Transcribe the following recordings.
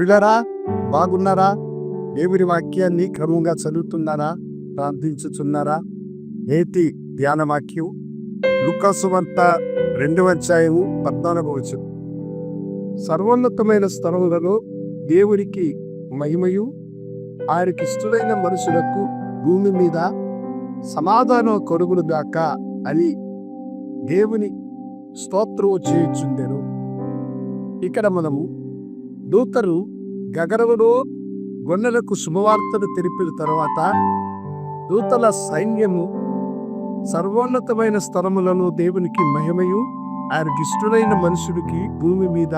పిల్లరా బాగున్నారా? దేవుని వాక్యాన్ని క్రమంగా చదువుతున్నారా? ప్రార్థించుచున్నారా నేటి ధ్యాన వాక్యం లుకాసువంత రెండవ అధ్యాయము పద్నాలుగవ వచనం. సర్వోన్నతమైన స్థలములలో దేవునికి మహిమయు ఆయనకి ఇష్టమైన మనుషులకు భూమి మీద సమాధానం కొరుగులు గాక అని దేవుని స్తోత్రం చేయుచుండెను. ఇక్కడ మనము దూతలు గగనములో గొన్నెలకు శుభవార్తను తెలిపిన తర్వాత దూతల సైన్యము సర్వోన్నతమైన స్థలములలో దేవునికి మహిమయు ఆయనకి ఇష్టమైన మనుషుడికి భూమి మీద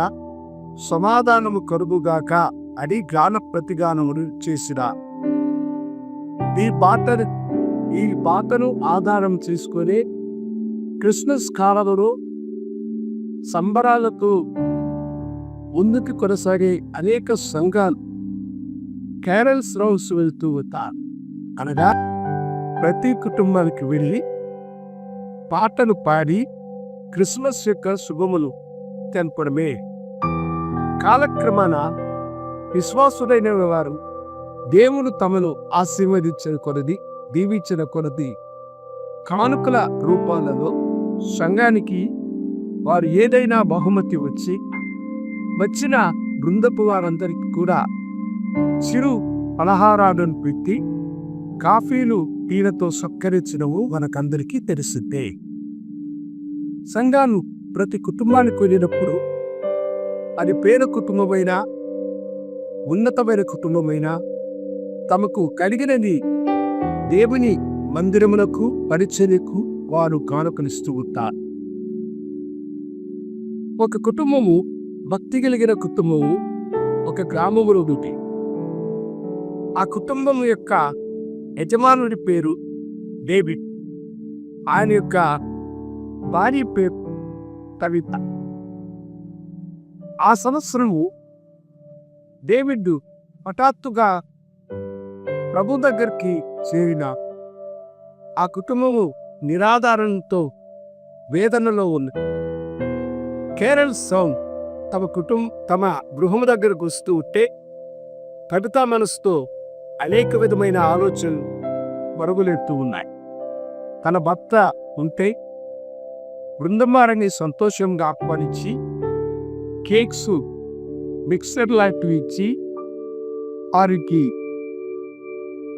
సమాధానము కరుగుగాక అని గాన ప్రతిగానములు చేసిన ఈ పాటను ఈ పాటను ఆధారం చేసుకొని క్రిస్మస్ కాలంలో సంబరాలతో ముందుకు కొనసాగే అనేక సంఘాలు క్యారల్స్ రౌస్ వెళ్తూ ఉంటారు. అనగా ప్రతి కుటుంబానికి వెళ్ళి పాటలు పాడి క్రిస్మస్ యొక్క శుభములు తెలపడమే. కాలక్రమాన విశ్వాసుడైన వారు దేవుడు తమను ఆశీర్వదించిన కొలది దీవించిన కొలది కానుకల రూపాలలో సంఘానికి వారు ఏదైనా బహుమతి వచ్చి వచ్చిన బృందపు వారందరికీ కూడా చిరు పలహారాలను పెట్టి కాఫీలు టీలతో సత్కరించడము మనకందరికీ తెలిసిందే. సంఘాలు ప్రతి కుటుంబానికి వెళ్ళినప్పుడు అది పేద కుటుంబమైనా ఉన్నతమైన కుటుంబమైనా తమకు కలిగినది దేవుని మందిరములకు పరిచర్యకు వారు కానుకనిస్తూ ఉంటారు. ఒక కుటుంబము భక్తి కలిగిన కుటుంబము ఒక గ్రామములో ఉంది ఆ కుటుంబం యొక్క యజమానుడి పేరు డేవిడ్. ఆయన యొక్క భార్య పేరు కవిత ఆ సంవత్సరము డేవిడ్ హఠాత్తుగా ప్రభు దగ్గరికి చేరిన ఆ కుటుంబము నిరాధారణతో వేదనలో ఉంది కేరళ సౌండ్. తమ కుటుంబం తమ గృహం దగ్గరకు వస్తూ ఉంటే కవిత మనసుతో అనేక విధమైన ఆలోచనలు పరుగులెడుతూ ఉన్నాయి. తన భర్త ఉంటే బృందమారని సంతోషంగా ఆహ్వానించి కేక్స్ మిక్సర్ లాంటివి ఇచ్చి వారికి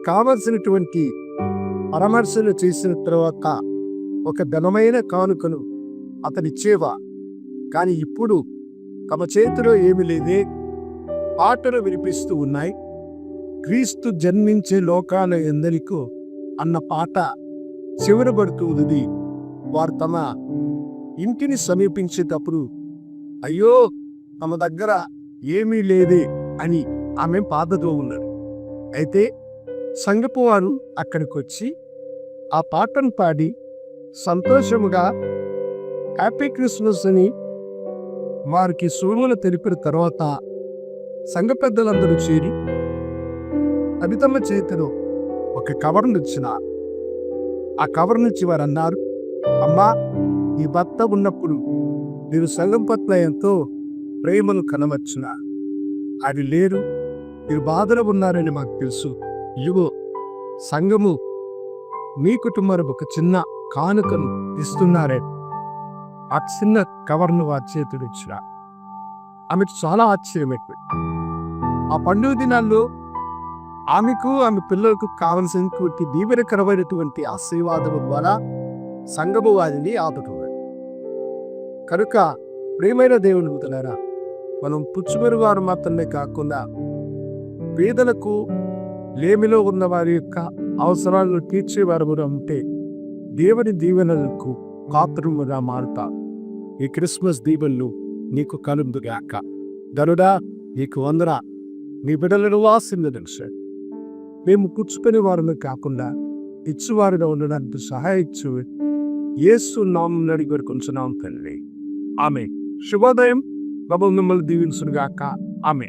కావలసినటువంటి పరామర్శలు చేసిన తర్వాత ఒక ఘనమైన కానుకను అతనిచ్చేవా కానీ ఇప్పుడు తమ చేతిలో ఏమి లేదే? పాటలు వినిపిస్తూ ఉన్నాయి. క్రీస్తు జన్మించే లోకాల ఎందరికో అన్న పాట చివరబడుతూ ఉంది వారు తమ ఇంటిని సమీపించేటప్పుడు అయ్యో తమ దగ్గర ఏమీ లేదే అని ఆమె బాధతో ఉన్నారు. అయితే సంగపు వారు అక్కడికి వచ్చి ఆ పాటను పాడి సంతోషముగా హ్యాపీ క్రిస్మస్ అని వారికి సోములు తెలిపిన తర్వాత సంఘ పెద్దలందరూ చేరి అభితమ్మ చేతిలో ఒక కవర్ను ఇచ్చిన ఆ కవర్ నుంచి వారు అన్నారు అమ్మా ఈ భర్త ఉన్నప్పుడు మీరు సంఘం పట్ల ఎంతో ప్రేమను కనవచ్చున అది లేరు మీరు బాధలో ఉన్నారని మాకు తెలుసు. ఇగో సంఘము మీ కుటుంబానికి ఒక చిన్న కానుకను ఇస్తున్నారే ఆ చిన్న కవర్ను వారి చేతులు ఇచ్చిన ఆమెకు చాలా ఆశ్చర్యం ఆ పండుగ దినాల్లో ఆమెకు ఆమె పిల్లలకు కావలసినటువంటి దీవెనకరమైనటువంటి ఆశీర్వాదము ద్వారా సంఘము వారిని ఆదుకున్నారు కనుక ప్రేమైన దేవుని ముతలారా మనం పుచ్చుమరు వారు మాత్రమే కాకుండా పేదలకు లేమిలో ఉన్న వారి యొక్క అవసరాలను తీర్చేవారు కూడా ఉంటే దేవుని దీవెనలకు కాపురముగా మారుతా. ఈ క్రిస్మస్ దీపల్లు నీకు కలుందుగాక ధనుడా నీకు వందరా నీ బిడ్డలను వాసింది మేము కూర్చుకునే వారిని కాకుండా ఇచ్చువారిగా ఉండడానికి సహాయించు. ఏసు నామం నడి కొంచెం తండ్రి. ఆమె శుభోదయం. బాబు మిమ్మల్ని దీవించుగాక ఆమె